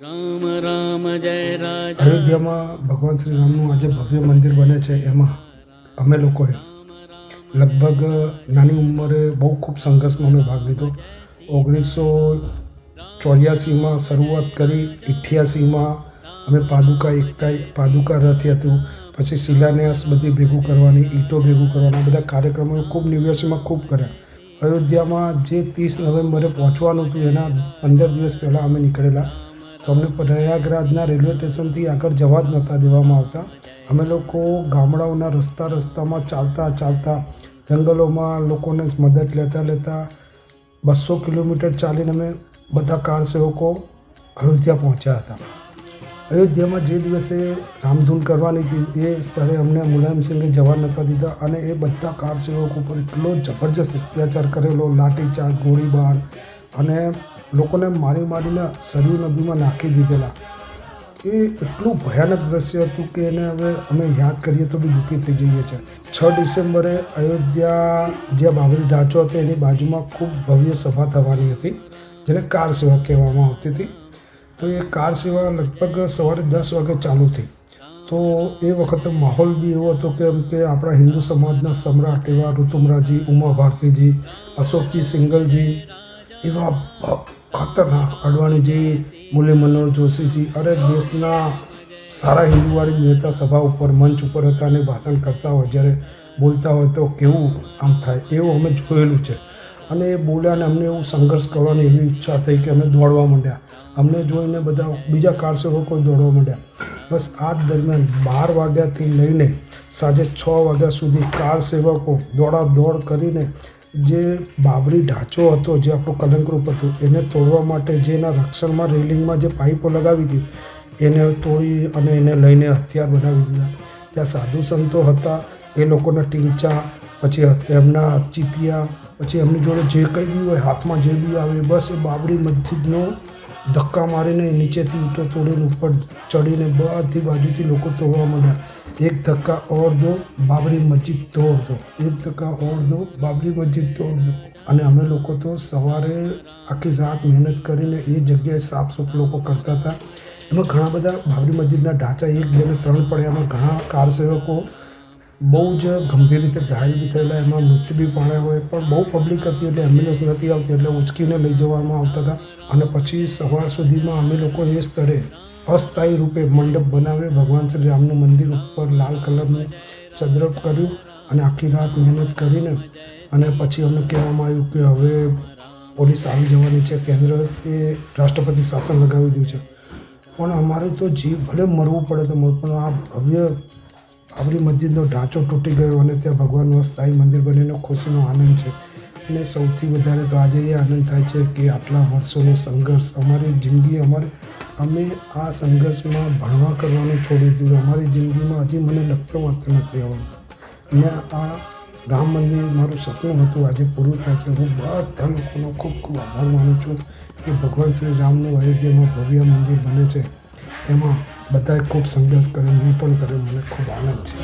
રામ રામ, જય રાજ. અયોધ્યામાં ભગવાન શ્રી રામનું આજે ભવ્ય મંદિર બને છે, એમાં અમે લોકોએ લગભગ નાની ઉંમરે બહુ ખૂબ સંઘર્ષમાં અમે ભાગ લીધો. ઓગણીસો ચોર્યાસીમાં શરૂઆત કરી અઠ્યાસીમાં અમે પાદુકા એકતા, પાદુકા રથ હતું પછી શિલાન્યાસ બધી ભેગું કરવાની, ઈંટો ભેગું કરવાના બધા કાર્યક્રમો ખૂબ ન્યૂયોર્સીમાં ખૂબ કર્યા. અયોધ્યામાં જે ત્રીસ નવેમ્બરે પહોંચવાનું હતું, એના પંદર દિવસ પહેલાં અમે નીકળેલા. તો અમને પ્રયાગરાજના રેલવે સ્ટેશનથી આગળ જવા જ નહોતા દેવામાં આવતા. અમે લોકો ગામડાઓના રસ્તા રસ્તામાં ચાલતા ચાલતા જંગલોમાં લોકોને મદદ લેતા લેતા બસો કિલોમીટર ચાલીને અમે બધા કાર સેવકો અયોધ્યા પહોંચ્યા હતા. અયોધ્યામાં જે દિવસે રામધૂન કરવાની હતી, એ સ્થળે અમને મુલાયમસિંહે જવા નહોતા દીધા અને એ બધા કાર સેવકો ઉપર એટલો જબરજસ્ત અત્યાચાર કરેલો, લાઠીચાર્જ, ગોળીબાર અને લોકોને મારી મારીને સરયુ નદીમાં નાખી દીધેલા. એ એટલું ભયાનક દ્રશ્ય હતું કે એને હવે અમે યાદ કરીએ તો બી દુઃખી થઈ જઈએ છીએ. છ ડિસેમ્બરે અયોધ્યા જ્યાં બાબરી ઢાંચો હતો, એની બાજુમાં ખૂબ ભવ્ય સભા થવાની હતી, જેને કાર સેવા કહેવામાં આવતી હતી. તો એ કાર સેવા લગભગ સવારે દસ વાગે ચાલુ થઈ. તો એ વખતે માહોલ બી એવો હતો કે એમ કે આપણા હિન્દુ સમાજના સમ્રાટ એવા ઋતુમરાજી ઉમા ભારતીજી અશોકજી, સિંગલજી એવા ખતરનાક અડવાણીજી મુલે મનોહર જોશીજી અરે દેશના સારા હિન્દુવાળી નેતા સભા ઉપર, મંચ ઉપર હતા અને ભાષણ કરતા હોય, જ્યારે બોલતા હોય તો કેવું આમ થાય એવું અમે જોયેલું છે. અને એ બોલ્યા અને અમને એવું સંઘર્ષ કરવાની એવી ઈચ્છા થઈ કે અમે દોડવા માંડ્યા. અમને જોઈને બધા બીજા કાર સેવકો દોડવા માંડ્યા. બસ આ જ દરમિયાન બાર વાગ્યાથી લઈને સાંજે છ વાગ્યા સુધી કાર સેવકો દોડા દોડ કરીને જે બાબરી ઢાંચો હતો, જે આપણું કલંકરૂપ હતું, એને તોડવા માટે જે એના રક્ષણમાં રેલિંગમાં જે પાઇપો લગાવી હતી, એને તોડી અને એને લઈને હથિયાર બનાવી દીધા. ત્યાં સાધુ સંતો હતા, એ લોકોના ટીંચા, પછી એમના ચીપિયા, પછી એમની જોડે જે કંઈ બી હોય, હાથમાં જે બી આવે બસ એ બાબરી મસ્જિદનો ધક્કા મારીને નીચેથી ઈંટો તોડીને ઉપર ચડીને બધી બાજુથી લોકો તોડવા માંડ્યા. એક ધક્કા ઓર દો બાબરી મસ્જિદ તોડ દો એક ધક્કા ઓર દો બાબરી મસ્જિદ તોડ દો અને અમે લોકો તો સવારે આખી રાત મહેનત કરીને એ જગ્યાએ સાફ સૂફ લોકો કરતા હતા. એમાં ઘણા બધા બાબરી મસ્જિદના ઢાંચા એક, બે ત્રણ પડ્યા. એમાં ઘણા કાર સેવકો બહુ જ ગંભીર રીતે ઘાયલ બી થયેલા, એમાં મૃત્યુ બી પામ્યા હોય, પણ બહુ પબ્લિક હતી એટલે એમ્બ્યુલન્સ નથી આવતી, એટલે ઉચકીને લઈ જવામાં આવતા હતા. અને પછી સવાર સુધીમાં અમે લોકો એ સ્થળે અસ્થાયી રૂપે મંડપ બનાવે ભગવાન શ્રી રામનું મંદિર ઉપર લાલ કલરનું ચદ્રપ કર્યું અને આખી રાત મહેનત કરીને અને પછી અમને કહેવામાં આવ્યું કે હવે પોલીસ આવી જવાની છે, કેન્દ્ર એ રાષ્ટ્રપતિ શાસન લગાવી દીધું છે. પણ અમારે તો જીવ ભલે મરવું પડે તો પણ આ ભવ્ય બાબરી મસ્જિદનો ઢાંચો તૂટી ગયો અને ત્યાં ભગવાનનું અસ્થાયી મંદિર બનીને ખુશીનો આનંદ છે. અને સૌથી વધારે તો આજે એ આનંદ થાય છે કે આટલા વર્ષોનો સંઘર્ષ, અમારી જિંદગી અમારે, અમે આ સંઘર્ષમાં ભણવા કરવાનું છોડી દીધું. અમારી જિંદગીમાં હજી મને લક્ષ્ય મળતું નથી આવવાનું મેં આ રામ મંદિર મારું સપનું હતું, આજે પૂરું થાય છે. હું બધા લોકોનો ખૂબ ખૂબ આભાર માનું છું કે ભગવાન શ્રી રામનું અયોધ્યામાં ભવ્ય મંદિર બને છે. એમાં બધાએ ખૂબ સંઘર્ષ કર્યો મેં પણ કર્યો મને ખૂબ આનંદ છે.